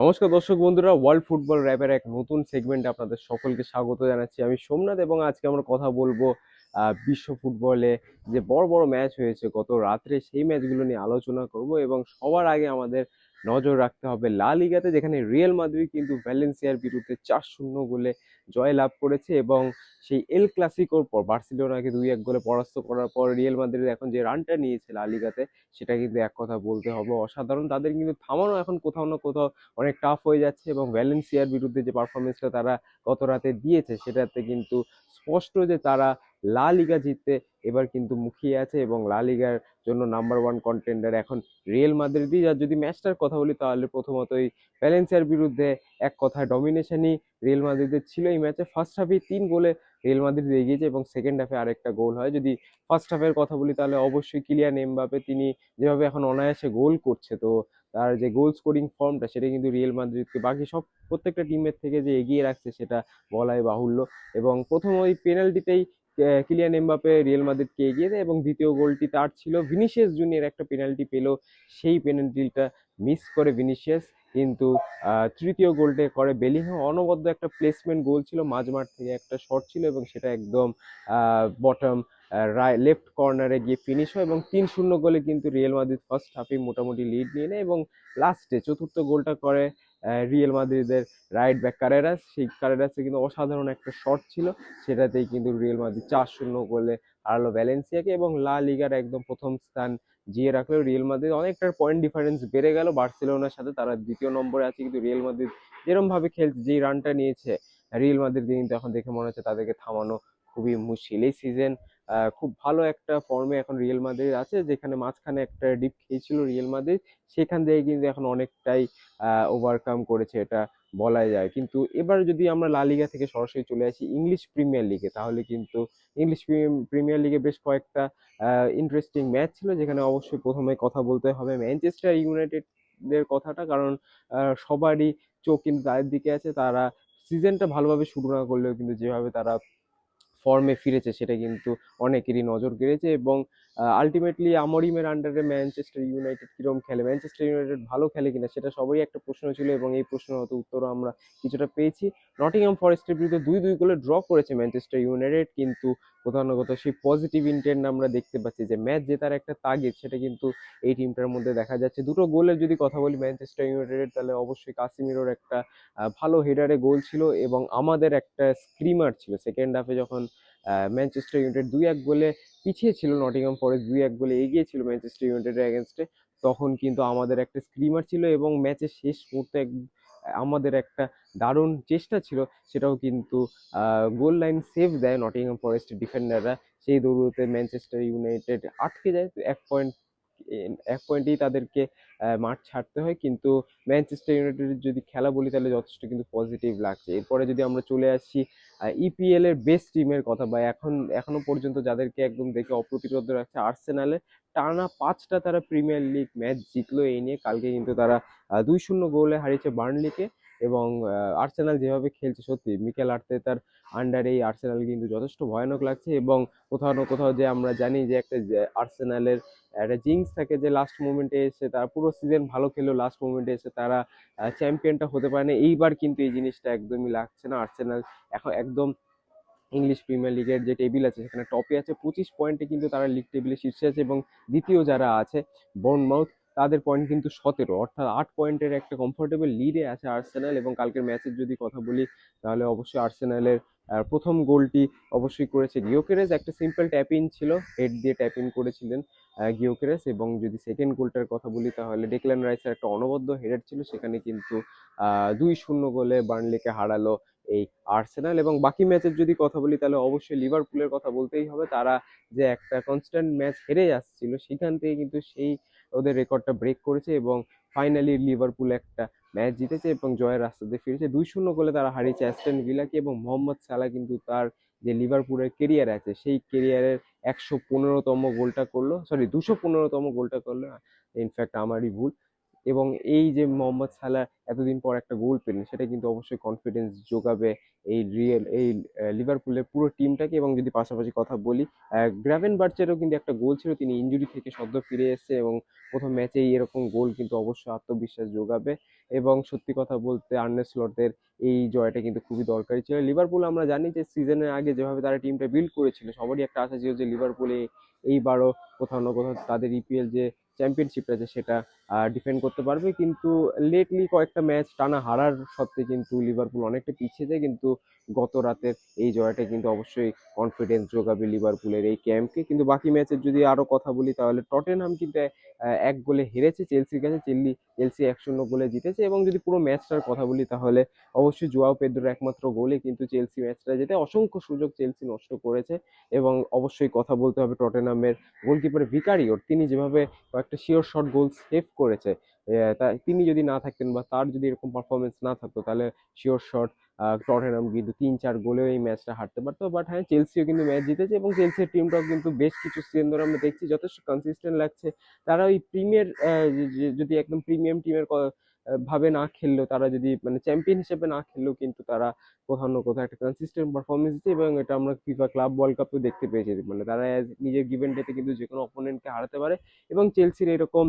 নমস্কার দর্শক বন্ধুরা ওয়ার্ল্ড ফুটবল র্যাপের এক নতুন সেগমেন্টে আপনাদের সকলকে স্বাগত জানাচ্ছি। আমি সোমনাথ এবং আজকে আমরা কথা বলব বিশ্ব ফুটবলে যে বড় বড় ম্যাচ হয়েছে, গত রাত্রে সেই ম্যাচগুলো নিয়ে আলোচনা করব এবং সবার আগে আমাদের নজর রাখতে হবে। লা লিগাতে যেখানে রিয়েল মাদ্রিদ কিন্তু ভ্যালেন্সিয়ার বিরুদ্ধে চার শূন্য গোলে জয় লাভ করেছে এবং সেই এল ক্লাসিকোর পর বার্সেলোনাকে দুই এক গোলে পরাস্ত করার পর রিয়েল মাদ্রিদ এখন যে রানটা নিয়েছে লা লিগাতে, সেটা কিন্তু এক কথা বলতে হবে। অসাধারণ তাদের কিন্তু থামানো এখন কোথাও না কোথাও অনেক টাফ হয়ে যাচ্ছে এবং ভ্যালেন্সিয়ার বিরুদ্ধে যে পারফরমেন্সটা তারা গত রাতে দিয়েছে, সেটাতে কিন্তু স্পষ্ট যে তারা লা লিগা জিততে এবার কিন্তু মুখিয়ে আছে এবং লা লিগার জন্য নাম্বার ওয়ান কন্টেন্ডার এখন রিয়েল মাদ্রিদই। আর যদি ম্যাচটার কথা বলি, তাহলে প্রথমতই ভ্যালেন্সিয়ার বিরুদ্ধে এক কথায় ডমিনেশনই রিয়েল মাদ্রিদের ছিল। এই ম্যাচে ফার্স্ট হাফে তিন গোলে রিয়েল মাদ্রিদ এগিয়েছে এবং সেকেন্ড হাফে আরেকটা গোল হয়। যদি ফার্স্ট হাফের কথা বলি, তাহলে অবশ্যই কিলিয়ান এমবাপে তিনি যেভাবে এখন অনায়াসে গোল করছে, তো তার যে গোল স্কোরিং ফর্মটা সেটা কিন্তু রিয়েল মাদ্রিদকে বাকি সব প্রত্যেকটা টিমের থেকে যে এগিয়ে রাখছে সেটা বলাই বাহুল্য। এবং প্রথম ওই পেনাল্টিতেই কিলিয়ান এমবাপে রিয়েল মাদ্রিদকে এগিয়ে দেয় এবং দ্বিতীয় গোলটি তার ছিল ভিনিসিয়াস জুনিয়র একটা পেনাল্টি পেল সেই পেনাল্টিটা মিস করে ভিনিসিয়াস। কিন্তু তৃতীয় গোলটা করে বেলিংহাম অনবদ্য একটা প্লেসমেন্ট গোল ছিল মাঝমাঠ থেকে একটা শট ছিল এবং সেটা একদম বটম রাই লেফট কর্নারে গিয়ে ফিনিশ হয় এবং তিন শূন্য গোলে কিন্তু রিয়েল মাদ্রিদ ফার্স্ট হাফে মোটামুটি লিড নিয়ে নেয় এবং লাস্টে চতুর্থ গোলটা করে রিয়েল মাদ্রিদের রাইট ব্যাক কারেরাস সেই কারেরাসে কিন্তু অসাধারণ একটা শট ছিল। সেটাতেই কিন্তু রিয়েল মাদ্রিদ চার শূন্য গোলে হারালো ভ্যালেন্সিয়াকে এবং লা লিগার একদম প্রথম স্থান জিয়ে রাখল রিয়েল মাদ্রিদ অনেকটা পয়েন্ট ডিফারেন্স বেড়ে গেল বার্সেলোনার সাথে, তারা দ্বিতীয় নম্বরে আছে, কিন্তু রিয়েল মাদ্রিদ যেরমভাবে খেলছে, যেই রানটা নিয়েছে রিয়েল মাদ্রিদ কিন্তু এখন দেখে মনে হচ্ছে তাদেরকে থামানো খুবই মুশকিল। এই সিজন খুব ভালো একটা ফর্মে এখন রিয়েল মাদ্রিদ আছে, যেখানে মাঝখানে একটা ডিপ খেয়েছিল রিয়েল মাদ্রিদ সেখান থেকে কিন্তু এখন অনেকটাই ওভারকাম করেছে এটা বলাই যায়। কিন্তু এবার যদি আমরা লা লিগা থেকে সরাসরি চলে আসি ইংলিশ প্রিমিয়ার লিগে তাহলে কিন্তু ইংলিশ প্রিমিয়ার লিগে বেশ কয়েকটা ইন্টারেস্টিং ম্যাচ ছিল, যেখানে অবশ্যই প্রথমে কথা বলতে হবে ম্যানচেস্টার ইউনাইটেডের কথাটা, কারণ সবারই চোখ কিন্তু তাদের দিকে আছে, তারা সিজনটা ভালোভাবে শুরু না করলেও কিন্তু যেভাবে তারা ফর্মে ফিরেছে সেটা কিন্তু অনেকেরই নজর কেড়েছে এবং আলটিমেটলি আমরিমের আন্ডারে ম্যানচেস্টার ইউনাইটেড কীরকম খেলে? ম্যানচেস্টার ইউনাইটেড ভালো খেলে কিনা সেটা সবারই একটা প্রশ্ন ছিল এবং এই প্রশ্নের হয়তো উত্তরও আমরা কিছুটা পেয়েছি। নটিংহাম ফরেস্টের বিরুদ্ধে দুই দুই গোলে ড্র করেছে ম্যানচেস্টার ইউনাইটেড কিন্তু কোথাও না কোথাও সেই পজিটিভ ইন্টেন্ট আমরা দেখতে পাচ্ছি যে ম্যাচ জেতার একটা তাগিদ সেটা কিন্তু এই টিমটার মধ্যে দেখা যাচ্ছে। দুটো গোলের যদি কথা বলি ম্যানচেস্টার ইউনাইটেডের তাহলে অবশ্যই কাসিমিরোর একটা ভালো হেডারে গোল ছিল এবং আমাদের একটা স্ক্রিমার ছিল। সেকেন্ড হাফে যখন ম্যানচেস্টার ইউনাইটেড দুই এক গোলে পিছিয়ে ছিল নটিংহাম ফরেস্ট দুই এক গোলে এগিয়ে ছিল ম্যানচেস্টার ইউনাইটেডের এগেনস্টে তখন কিন্তু আমাদের একটা স্ক্রিমার ছিল এবং ম্যাচের শেষ মুহূর্তে এক- আমাদের একটা দারুণ চেষ্টা ছিল, সেটাও কিন্তু গোল লাইন সেভ দেয় নটিংহাম ফরেস্টের ডিফেন্ডাররা সেই দৌড়তে ম্যানচেস্টার ইউনাইটেড আটকে যায়, এক পয়েন্ট এক পয়েন্টেই তাদেরকে মাঠ ছাড়তে হয়। কিন্তু ম্যানচেস্টার ইউনাইটেডের যদি খেলা বলি, তাহলে যথেষ্ট কিন্তু পজিটিভ লাগছে। এরপরে যদি আমরা চলে আসি ইপিএল এর বেস্ট টিমের কথা বা এখন, এখনও পর্যন্ত যাদেরকে একদম দেখে অপ্রতিরোধ রাখছে আর্সেনালে টানা পাঁচটা তারা প্রিমিয়ার লিগ ম্যাচ জিতলো। এই নিয়ে কালকে কিন্তু তারা দুই শূন্য গোলে হারিয়েছে বার্নলিকে এবং আর্সেনাল যেভাবে খেলছে সত্যি মিকেল আর্তেতার আন্ডারে এই আর্সেনাল কিন্তু যথেষ্ট ভয়ানক লাগছে এবং কোথাও না কোথাও যে আমরা জানি যে একটা আর্সেনালের একটা জিংস থাকে যে লাস্ট মোমেন্টে এসে তারা পুরো সিজন ভালো খেলেও লাস্ট মোমেন্টে এসে তারা চ্যাম্পিয়নটা হতে পারে না এইবার কিন্তু এই জিনিসটা একদমই লাগছে না। আর্সেনাল এখন একদম ইংলিশ প্রিমিয়ার লিগের যে টেবিল আছে, সেখানে টপে আছে। পঁচিশ পয়েন্টে কিন্তু তারা লিগ টেবিলে শীর্ষে আছে এবং দ্বিতীয় যারা আছে বর্নমাউথ তাদের পয়েন্ট কিন্তু সতেরো। অর্থাৎ আট পয়েন্টের একটা কমফোর্টেবল লিডে আছে আর্সেনাল এবং কালকের ম্যাচের যদি কথা বলি, তাহলে অবশ্যই আর্সেনালের প্রথম গোলটি অবশ্যই করেছে গিওকেরেস একটা সিম্পল ট্যাপ ছিল হেড দিয়ে ট্যাপ করেছিলেন গিওকেরেস এবং যদি সেকেন্ড গোলটার কথা বলি, তাহলে ডেকল্যান রাইসের একটা অনবদ্য হেডার ছিল, সেখানে কিন্তু দুই শূন্য গোলে বার্নলিকে হারালো এই আর্সেনাল এবং বাকি ম্যাচের যদি কথা বলি, তাহলে অবশ্যই লিভারপুলের কথা বলতেই হবে। তারা যে একটা কনস্ট্যান্ট ম্যাচ হেরে যাচ্ছিল, সেখান থেকে কিন্তু সেই ওদের রেকর্ডটা ব্রেক করেছে এবং ফাইনালি লিভারপুল একটা ম্যাচ জিতেছে এবং জয়ের রাস্তাতে ফিরেছে। দুই শূন্য গোলে তারা হারিয়েছে অ্যাস্টন ভিলাকে এবং মোহাম্মদ সালা কিন্তু তার যে লিভারপুলের কেরিয়ার আছে, সেই কেরিয়ারের একশো পনেরোতম গোলটা করল সরি দুশো পনেরোতম গোলটা করল ইনফ্যাক্ট আমারই ভুল। এবং এই যে মোহাম্মদ সালাহ এতদিন পর একটা গোল পেলেন, সেটা কিন্তু অবশ্যই কনফিডেন্স যোগাবে এই রিয়েল এই লিভারপুলের পুরো টিমটাকে এবং যদি পাশাপাশি কথা বলি গ্রাভেন বার্চেরও কিন্তু একটা গোল ছিল, তিনি ইনজুরি থেকে সদ্য ফিরে এসেছে এবং প্রথম ম্যাচেই এরকম গোল কিন্তু অবশ্যই আত্মবিশ্বাস যোগাবে এবং সত্যি কথা বলতে আর্নে স্লটের এই জয়টা কিন্তু খুবই দরকারি ছিল। লিভারপুল আমরা জানি যে সিজনের আগে যেভাবে তারা টিমটা বিল্ড করেছিল, সবারই একটা আশা ছিল যে লিভারপুলে এইবারও কোথাও না কোথাও তাদের ইপিএল যে চ্যাম্পিয়নশিপটা আছে, সেটা ডিফেন্ড করতে পারবে। কিন্তু লেটলি কয়েকটা ম্যাচ টানা হারার সত্ত্বে কিন্তু লিভারপুল অনেকটা পিছিয়ে যায়। কিন্তু গত রাতের এই জয়টা কিন্তু অবশ্যই কনফিডেন্স যোগাবে লিভারপুলের এই ক্যাম্পকে কিন্তু বাকি ম্যাচের যদি আরও কথা বলি, তাহলে টটেনহাম কিন্তু এক গোলে হেরেছে চেলসির কাছে। চেল্লি চেলসি এক শূন্য গোলে জিতেছে এবং যদি পুরো ম্যাচটার কথা বলি, তাহলে অবশ্যই জোয়াও পেদ্রোর একমাত্র গোলে কিন্তু চেলসি ম্যাচটা যেতে অসংখ্য সুযোগ চেলসি নষ্ট করেছে। এবং অবশ্যই কথা বলতে হবে টটেনহামের গোলকিপার ভিকারিওর তিনি যেভাবে কয়েকটা শিওর শট গোল সেভ করেছে। তিনি যদি না থাকতেন বা তার যদি এরকম পারফরমেন্স না থাকতো, তাহলে শিওর শট টটেনহাম কিন্তু তিন চার গোলেও এই ম্যাচটা হারতে পারতো। বাট হ্যাঁ চেলসিও কিন্তু ম্যাচ জিতেছে এবং চেলসির টিমটাও কিন্তু বেশ কিছু সিজন ধরে আমরা দেখছি, যথেষ্ট কনসিস্টেন্ট লাগছে। তারা ওই প্রিমিয়ার যদি একদম প্রিমিয়াম টিমের ভাবে না খেললেও, তারা যদি মানে চ্যাম্পিয়ন হিসেবে না খেললেও কিন্তু তারা কোথাও না কোথাও একটা কনসিস্টেন্ট পারফরমেন্স দিচ্ছে এবং এটা আমরা ফিফা ক্লাব ওয়ার্ল্ড কাপেও দেখতে পেয়েছি। মানে তারা নিজের গিভেন ডেতে কিন্তু যে কোনো অপোনেন্টকে হারাতে পারে এবং চেলসির এরকম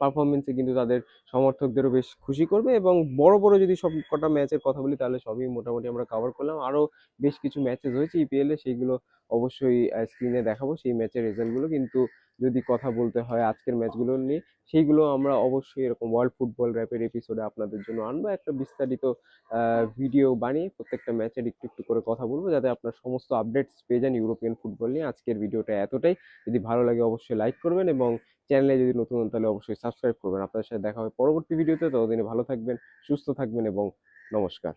পারফরমেন্সে কিন্তু তাদের সমর্থকদেরও বেশ খুশি করবে এবং বড় বড় যদি সব কটা ম্যাচের কথা বলি, তাহলে সবই মোটামুটি আমরা কভার করলাম। আরও বেশ কিছু ম্যাচেস হয়েছে ইপিএল সেইগুলো অবশ্যই স্ক্রিনে দেখাবো। সেই ম্যাচের রেজাল্টগুলো কিন্তু যদি কথা বলতে হয় আজকের ম্যাচগুলো নিয়ে, সেইগুলো আমরা অবশ্যই এরকম ওয়ার্ল্ড ফুটবল র্যাপের এপিসোডে আপনাদের জন্য আনব। একটা বিস্তারিত ভিডিও বানিয়ে প্রত্যেকটা ম্যাচের একটু একটু করে কথা বলব, যাতে আপনার সমস্ত আপডেটস পেয়ে যান ইউরোপিয়ান ফুটবল নিয়ে। আজকের ভিডিওটা এতটাই। যদি ভালো লাগে অবশ্যই লাইক করবেন এবং চ্যানেলে যদি নতুন হন তাহলে অবশ্যই সাবস্ক্রাইব করবেন। আপনাদের সাথে দেখা হবে পরবর্তী ভিডিওতে। ততদিনে ভালো থাকবেন, সুস্থ থাকবেন এবং নমস্কার।